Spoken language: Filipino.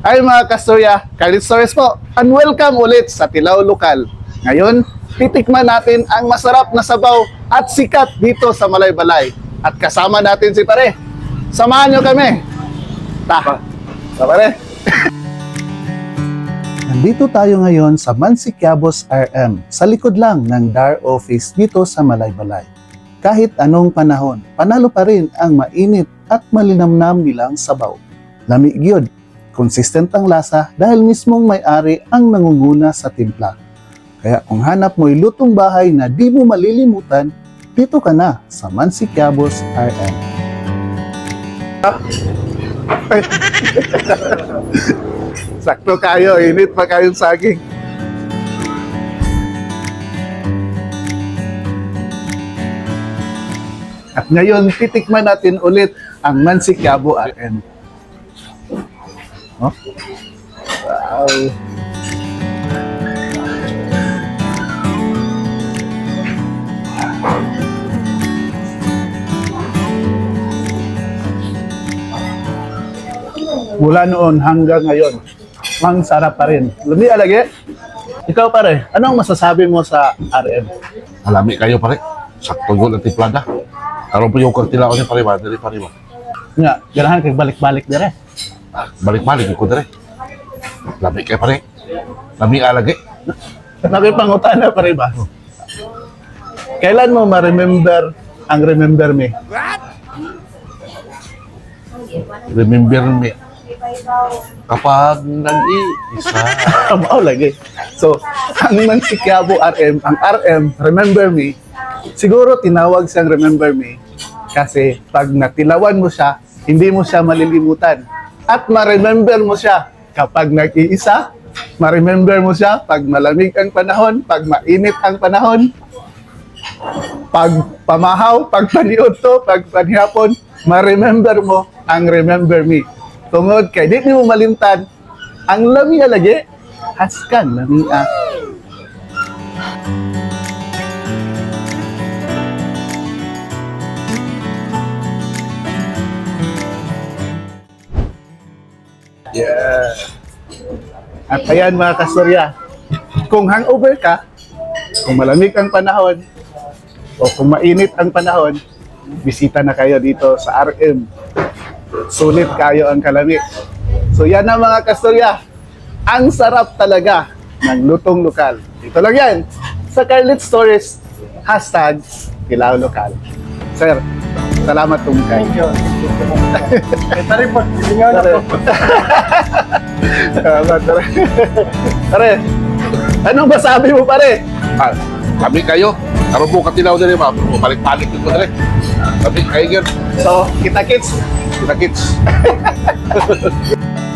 Ay mga kasturya, Carlit Stories po, and welcome ulit sa Tilaw Lokal. Ngayon, titikman natin ang masarap na sabaw at sikat dito sa Malaybalay. At kasama natin si pare. Samahan nyo kami. Ta. Ta pare. Nandito tayo ngayon sa Mansikyabos RM, sa likod lang ng DAR office dito sa Malaybalay. Kahit anong panahon, panalo pa rin ang mainit at malinamnam nilang sabaw. Lamig yun, consistent ang lasa dahil mismong may-ari ang nangunguna sa timpla. Kaya kung hanap mo'y lutong bahay na di mo malilimutan, dito ka na sa Mansikyabos RM. Sakto kayo, init pa kayong saging. At ngayon, titikman natin ulit ang Mansikyabo RM. Oh? Wow. Mula noon hanggang ngayon, ang sarap pa rin. Lumi alagi, ikaw pare, anong masasabi mo sa RM? Alami kayo pare. Sakto yun ang tiplada. Karoon po yung kartila ko niya pare ba? Dali pare ba? Nga, ganahan kay balik-balik dire. Ah, Balik-balik ko dali. Lami kayo pare. Lami alagi. Nakipangutana pare ba? Kailan mo ma-remember ang remember me? Remember me. Kapag nag-iisa. Tamaw lagi. So, ang Mansikyabo RM, ang RM, remember me, siguro tinawag siyang remember me kasi pag natilawan mo siya, hindi mo siya malilimutan. At ma-remember mo siya kapag nag-iisa, ma-remember mo siya pag malamig ang panahon, pag mainit ang panahon, pag pamahaw, pag paniod to, pag panihapon, ma-remember mo ang remember me. Tungod kay di mo malimtan ang lamia lagi haskan lamia. Yeah. At ayan mga kastorya, kung hangover ka, kung malamig ang panahon, o kung mainit ang panahon, bisita na kayo dito sa RM. Sulit kayo ang kalamig. So yan na mga kastorya. Ang sarap talaga ng lutong lokal. Dito lang yan. Sa Carlet Stories, hashtag Kilaw Lokal. Sir, salamat tungkay. Thank you. Pag silingan Pare. ako. Salamat, pare. Pare, anong masabi mo pare? Ah, lami kayo. Karoon po katilaw dali ba? Balik-balik ko dali. Lami kayo yun. So, kita kits. Kita kids.